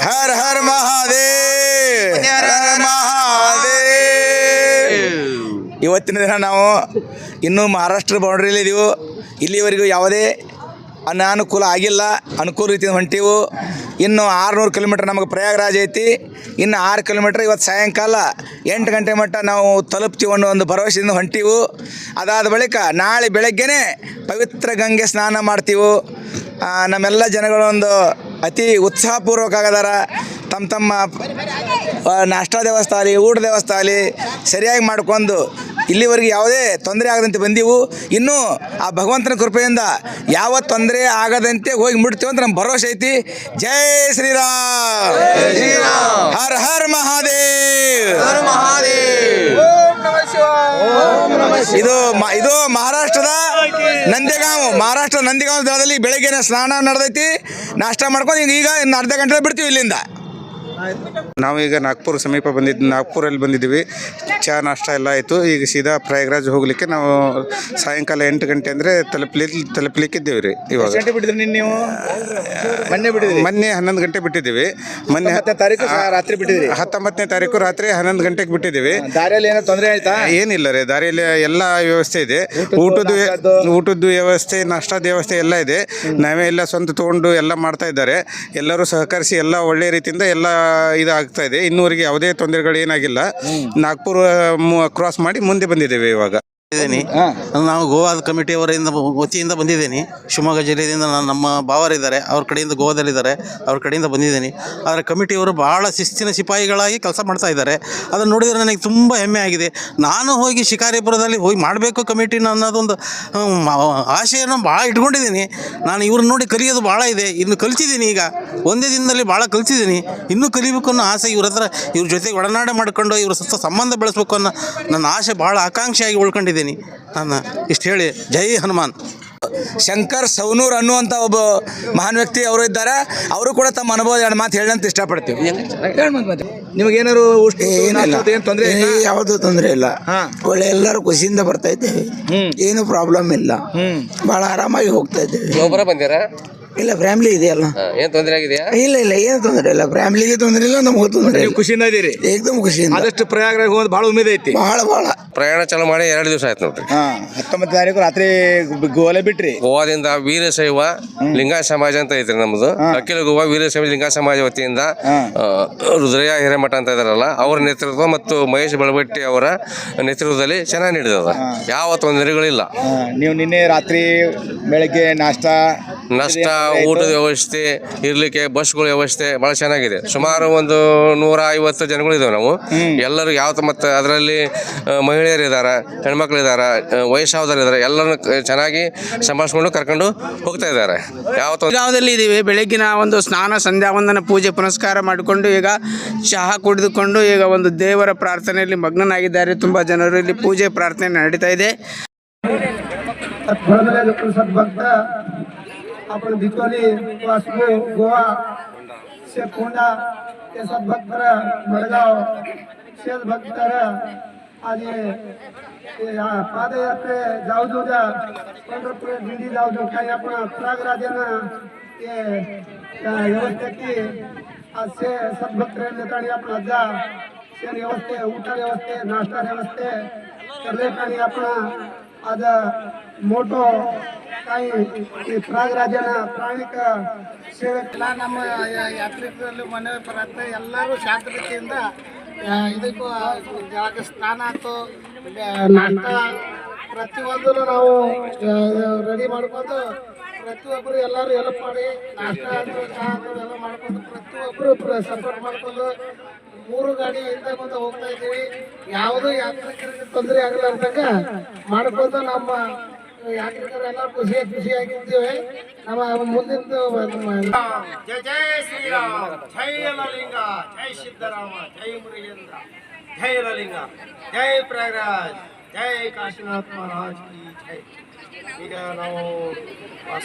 ಹರ ಹರ ಮಹಾದೇವ್. ಹರ ಮಹಾದೇವ. ಇವತ್ತಿನ ದಿನ ನಾವು ಇನ್ನೂ ಮಹಾರಾಷ್ಟ್ರ ಬೌಂಡ್ರಿಯಲ್ಲಿ ಇದೀವು. ಇಲ್ಲಿವರೆಗೂ ಯಾವುದೇ ಅನಾನುಕೂಲ ಆಗಿಲ್ಲ. ಅನುಕೂಲ ರೀತಿಯಿಂದ ಹೊಂಟೀವು. ಇನ್ನು ಆರುನೂರು ಕಿಲೋಮೀಟ್ರ್ ನಮಗೆ ಪ್ರಯಾಗರಾಜ್ ಐತಿ. ಇನ್ನು ಆರು ಕಿಲೋಮೀಟ್ರ್ ಇವತ್ತು ಸಾಯಂಕಾಲ ಎಂಟು ಗಂಟೆ ಮಟ್ಟ ನಾವು ತಲುಪ್ತೀವಿ ಅನ್ನೋ ಒಂದು ಭರವಸೆಯಿಂದ ಹೊಂಟೀವು. ಅದಾದ ಬಳಿಕ ನಾಳೆ ಬೆಳಗ್ಗೆನೇ ಪವಿತ್ರ ಗಂಗೆ ಸ್ನಾನ ಮಾಡ್ತೀವಿ. ನಮ್ಮೆಲ್ಲ ಜನಗಳು ಒಂದು ಅತಿ ಉತ್ಸಾಹಪೂರ್ವಕ ಆಗದಾರ. ತಮ್ಮ ತಮ್ಮ ನಾಷ್ಟ ವ್ಯವಸ್ಥೆ ಆಗಲಿ ಊಟ ವ್ಯವಸ್ಥೆ ಆಗಲಿ ಸರಿಯಾಗಿ ಮಾಡ್ಕೊಂಡು ಇಲ್ಲಿವರೆಗೆ ಯಾವುದೇ ತೊಂದರೆ ಆಗದಂತೆ ಬಂದೀವು. ಇನ್ನೂ ಆ ಭಗವಂತನ ಕೃಪೆಯಿಂದ ಯಾವ ತೊಂದರೆ ಆಗದಂತೆ ಹೋಗಿ ಮುಡ್ತೀವಿ ಅಂತ ನಮ್ಮ ಭರವಸೆ ಐತಿ. ಜೈ ಶ್ರೀರಾಮ್. ಹರ್ ಹರ್ ಮಹಾದೇವ್. ಇದು ಮ- ಇದು ಇದು ಮಹಾರಾಷ್ಟ್ರದ ನಂದಿಗಾಂವ್. ಮಹಾರಾಷ್ಟ್ರ ನಂದಿಗಾಂವ್ ಸ್ಥಳದಲ್ಲಿ ಬೆಳಗ್ಗೆನೆ ಸ್ನಾನ ನಡೆದೈತಿ. ನಾಷ್ಟ ಮಾಡ್ಕೊಂಡು ಈಗ ಇನ್ನು ಅರ್ಧ ಗಂಟೆ ಬಿಡ್ತೀವಿ ಇಲ್ಲಿಂದ. ನಾವೀಗ ನಾಗ್ಪುರ್ ಸಮೀಪ ಬಂದಿದ್ದು ನಾಗ್ಪುರಲ್ಲಿ ಬಂದಿದ್ದೀವಿ. ಚಹಾ ನಾಷ್ಟ ಎಲ್ಲ ಆಯಿತು. ಈಗ ಸೀದಾ ಪ್ರಯಾಗ್ರಾಜ್ ಹೋಗ್ಲಿಕ್ಕೆ ನಾವು ಸಾಯಂಕಾಲ ಎಂಟು ಗಂಟೆ ಅಂದರೆ ತಲುಪಲಿ ತಲುಪಲಿಕ್ಕಿದ್ದೇವೆ ರೀ ಇವಾಗ. ಬಿಟ್ಟಿದ್ರಿ ನೀವು? ಮೊನ್ನೆ ಬಿಟ್ಟಿದ್ರಿ. ಮೊನ್ನೆ ಹನ್ನೊಂದು ಗಂಟೆ ಬಿಟ್ಟಿದ್ದೀವಿ. ಮೊನ್ನೆ ಹತ್ತೊಂಬತ್ತನೇ ತಾರೀಕು ರಾತ್ರಿ ಬಿಟ್ಟಿದ್ರಿ ಹತ್ತೊಂಬತ್ತನೇ ತಾರೀಕು ರಾತ್ರಿ ಹನ್ನೊಂದು ಗಂಟೆಗೆ ಬಿಟ್ಟಿದ್ದೀವಿ. ದಾರಿಯಲ್ಲಿ ಏನೋ ತೊಂದರೆ ಆಯ್ತಾ? ಏನಿಲ್ಲ ರೀ ದಾರಿಯಲ್ಲಿ ಎಲ್ಲ ವ್ಯವಸ್ಥೆ ಇದೆ. ಊಟದ ಊಟದ್ದು ಊಟದ ವ್ಯವಸ್ಥೆ ನಾಷ್ಟದ ವ್ಯವಸ್ಥೆ ಎಲ್ಲ ಇದೆ. ನಾವೇ ಎಲ್ಲ ಸ್ವಂತ ತೊಗೊಂಡು ಎಲ್ಲ ಮಾಡ್ತಾ ಇದ್ದಾರೆ. ಎಲ್ಲರೂ ಸಹಕರಿಸಿ ಎಲ್ಲ ಒಳ್ಳೆ ರೀತಿಯಿಂದ ಎಲ್ಲ ಇದಾಗ್ತಾ ಇದೆ. ಇನ್ನೂವರೆಗೆ ಯಾವುದೇ ತೊಂದರೆಗಳು ಏನಾಗಿಲ್ಲ. ನಾಗ್ಪುರ ಕ್ರಾಸ್ ಮಾಡಿ ಮುಂದೆ ಬಂದಿದ್ದೇವೆ ಇವಾಗ. ಇದ್ದೀನಿ ನಾವು ಗೋವಾದ ಕಮಿಟಿಯವರಿಂದ ವತಿಯಿಂದ ಬಂದಿದ್ದೀನಿ. ಶಿವಮೊಗ್ಗ ಜಿಲ್ಲೆಯಿಂದ ನಾನು ನಮ್ಮ ಭಾವರಿದ್ದಾರೆ. ಅವ್ರ ಕಡೆಯಿಂದ ಗೋವಾದಲ್ಲಿದ್ದಾರೆ. ಅವ್ರ ಕಡೆಯಿಂದ ಬಂದಿದ್ದೀನಿ. ಆದರೆ ಕಮಿಟಿಯವರು ಬಹಳ ಶಿಸ್ತಿನ ಸಿಪಾಯಿಗಳಾಗಿ ಕೆಲಸ ಮಾಡ್ತಾ ಇದ್ದಾರೆ. ಅದನ್ನು ನೋಡಿದರೆ ನನಗೆ ತುಂಬ ಹೆಮ್ಮೆ ಆಗಿದೆ. ನಾನು ಹೋಗಿ ಶಿಕಾರಿಪುರದಲ್ಲಿ ಹೋಗಿ ಮಾಡಬೇಕು ಕಮಿಟಿನ ಅನ್ನೋದೊಂದು ಆಶೆಯನ್ನು ಭಾಳ ಇಟ್ಕೊಂಡಿದ್ದೀನಿ. ನಾನು ಇವ್ರನ್ನ ನೋಡಿ ಕಲಿಯೋದು ಭಾಳ ಇದೆ. ಇನ್ನು ಕಲ್ತಿದ್ದೀನಿ ಈಗ. ಒಂದೇ ದಿನದಲ್ಲಿ ಭಾಳ ಕಲ್ತಿದ್ದೀನಿ. ಇನ್ನೂ ಕಲಿಬೇಕು ಅನ್ನೋ ಆಸೆ ಇವ್ರ ಹತ್ರ. ಇವ್ರ ಜೊತೆಗೆ ಒಡನಾಡ ಮಾಡ್ಕೊಂಡು ಇವ್ರ ಸುತ್ತ ಸಂಬಂಧ ಬೆಳೆಸ್ಬೇಕು ಅನ್ನೋ ನನ್ನ ಆಸೆ ಭಾಳ ಆಕಾಂಕ್ಷೆಯಾಗಿ ಉಳ್ಕೊಂಡಿದ್ದೀನಿ. ನಾನು ಇಷ್ಟು ಹೇಳಿ ಜೈ ಹನುಮಾನ್. ಶಂಕರ್ ಸೌನೂರ್ ಅನ್ನುವಂಥ ಒಬ್ಬ ಮಹಾನ್ ವ್ಯಕ್ತಿ ಅವರು ಇದ್ದಾರೆ. ಅವರು ಕೂಡ ತಮ್ಮ ಅನುಭವ ಎರಡು ಮಾತು ಹೇಳಂತ ಇಷ್ಟಪಡ್ತೀವಿ. ನಿಮಗೇನಾರು ಏನಿಲ್ಲ. ಏನು ತೊಂದರೆ ಯಾವುದು ಯಾವ್ದು ತೊಂದರೆ ಇಲ್ಲ. ಒಳ್ಳೆ ಎಲ್ಲರೂ ಖುಷಿಯಿಂದ ಬರ್ತಾ ಇದ್ದೇವೆ. ಏನು ಪ್ರಾಬ್ಲಮ್ ಇಲ್ಲ. ಬಹಳ ಆರಾಮಾಗಿ ಹೋಗ್ತಾ ಇದ್ದೇವೆ. ಒಬ್ಬರ ಬಂದಿರಾ? ಇಲ್ಲ ಫ್ಯಾಮಿಲಿ ಇದೆಯಲ್ಲ. ಏನ್ ತೊಂದರೆ ಆಗಿದೆಯಾ? ಇಲ್ಲ ಇಲ್ಲ ಏನು ತೊಂದರೆ ಇಲ್ಲ ಫ್ಯಾಮಿಲಿಗೆ ತೊಂದರೆ ಇಲ್ಲ ನಮಗೂ ತೊಂದರೆ ನೀವು ಇಲ್ಲ. ಖುಷಿಯಿಂದ ಇದೀರಿ? ಏಕದಮ್ ಖುಷಿಯಿಂದ. ಆದಷ್ಟು ಪ್ರಯಾಗ ಹೋಗೋದು ಭಾಳ ಉಮೇದ್ ಐತಿ. ಬಹಳ ಬಹಳ ಪ್ರಯಾಣ ಚಾಲು ಮಾಡಿ ಎರಡು ದಿವಸ ಆಯ್ತು ನೋಡ್ರಿ. ಹಾ ಹತ್ತೊಂಬತ್ತು ತಾರೀಕು ರಾತ್ರಿ ಗೋಲೆ ಬಿಟ್ರಿ. ಗೋವಾದಿಂದ ವೀರಶೈವ ಲಿಂಗ ಸಮಾಜ ಅಂತ ಐತ್ರಿ ನಮ್ದು. ಅಖಿಲ ಗೋವಾ ವೀರಶೈವ ಲಿಂಗ ಸಮಾಜ ವತಿಯಿಂದ ಆ, ರುದ್ರಯ್ಯ ಹಿರೇಮಠ ಅಂತ ಇದಾರಲ್ಲ ಅವರ ನೇತೃತ್ವ ಮತ್ತು ಮಹೇಶ್ ಬಳಬಟ್ಟಿ ಅವರ ನೇತೃತ್ವದಲ್ಲಿ ಚೆನ್ನಾಗಿ ನಡೆದದ ಯಾವ ತೊಂದರೆಗಳಿಲ್ಲ. ಹಾ, ನೀವು ನಿನ್ನೆ ರಾತ್ರಿ ಬೆಳಗ್ಗೆ ನಾಷ್ಟ ನಷ್ಟ ಊಟದ ವ್ಯವಸ್ಥೆ ಇರ್ಲಿಕ್ಕೆ ಬಸ್ಗಳ ವ್ಯವಸ್ಥೆ ಬಹಳ ಚೆನ್ನಾಗಿದೆ. ಸುಮಾರು ಒಂದು ನೂರ ಐವತ್ತು ಜನಗಳಿದ್ದೇವೆ ನಾವು. ಎಲ್ಲರೂ ಯಾವ ಮತ್ತೆ ಅದರಲ್ಲಿ ಮಹಿಳೆಯರಿದ್ದಾರೆ ಹೆಣ್ಮಕ್ಳಿದ್ದಾರೆ ಇದ್ದಾರೆ ಎಲ್ಲರನ್ನು ಚೆನ್ನಾಗಿ ಸಂಭಾಳಿಸ್ಕೊಂಡು ಕರ್ಕೊಂಡು ಹೋಗ್ತಾ ಇದ್ದಾರೆ. ಯಾವ ಗಾವದಲ್ಲಿ ಇದ್ದೀವಿ ಬೆಳಗ್ಗಿನ ಒಂದು ಸ್ನಾನ ಸಂಧ್ಯಾವಂದನ ಪೂಜೆ ಪುನಸ್ಕಾರ ಮಾಡಿಕೊಂಡು ಈಗ ಚಹಾ ಕುಡಿದುಕೊಂಡು ಈಗ ಒಂದು ದೇವರ ಪ್ರಾರ್ಥನೆಯಲ್ಲಿ ಮಗ್ನನಾಗಿದ್ದಾರೆ. ತುಂಬ ಜನರು ಇಲ್ಲಿ ಪೂಜೆ ಪ್ರಾರ್ಥನೆ ನಡೀತಾ ಇದೆ. आपण भिचोली वास्को गोवा शेखोंडा ते सब भक्तर मडगाव शेत भक्तर आणि पादयात्रे जाऊ दो द्या. पंढरपूर दिंडी जाऊ दो काही आपण प्रयागराजानं ते व्यवस्था की आज शे सब भक्तर नेताळी आपण जा. शेण व्यवस्थे उठाण व्यवस्थे नाश्ता व्यवस्थे. तर लेखाणी आपण आज मोठो काही ಈ ಪ್ರಯಾಗರಾಜನ ಪ್ರಾಣಿಕ ಸೇವೆಲ್ಲ ನಮ್ಮ ಯಾತ್ರಿಕರಲ್ಲಿ ಮನೆ ಬರುತ್ತೆ. ಎಲ್ಲರೂ ಶಾಂತತೆಯಿಂದ ಇದಕ್ಕೂ, ಜಾಗ ಸ್ನಾನ ಆಯ್ತು. ನಾಷ್ಟ ಪ್ರತಿಯೊಂದು ನಾವು ರೆಡಿ ಮಾಡ್ಕೊಂಡು ಪ್ರತಿಯೊಬ್ಬರು ಎಲ್ಲರೂ ಹೆಲ್ಪ್ ಮಾಡಿ, ನಾಷ್ಟ ಆದರೂ ಚಹಾ ಆದರೂ ಎಲ್ಲ ಮಾಡ್ಕೊಂಡು ಪ್ರತಿಯೊಬ್ಬರು ಸಪೋರ್ಟ್ ಮಾಡ್ಕೊಂಡು ಮೂರು ಗಾಡಿ ಹಿಂದೆ ಮುಂದೆ ಹೋಗ್ತಾ ಇದ್ದೀವಿ. ಯಾವುದೂ ಯಾತ್ರಿಕರಿಗೆ ತೊಂದರೆ ಆಗಲಾರ್ದಂಗ ಮಾಡ್ಕೊಂಡು ನಮ್ಮ ಯಾತ್ರಿಕರೆಲ್ಲ ಖುಷಿ ಖುಷಿಯಾಗಿದ್ದೇವೆ ನಮ್ಮ ಮುಂದಿನ ಜಯ ಜಯ ಶ್ರೀರಾಮ್. ಜೈ ಲಲಿಂಗ ಜೈ ಸಿದ್ದರಾಮ. ಜೈ ಮುರುಗೇಂದ್ರ. ಜೈ ಲಲಿಂಗ ಜೈ ಪ್ರಯಾಗರಾಜ್ ಜೈ ಕಾಶಿನಾಥ್ ಮಹಾರಾಜ್ ಕಿ ಜೈ. ಈಗ ನಾವು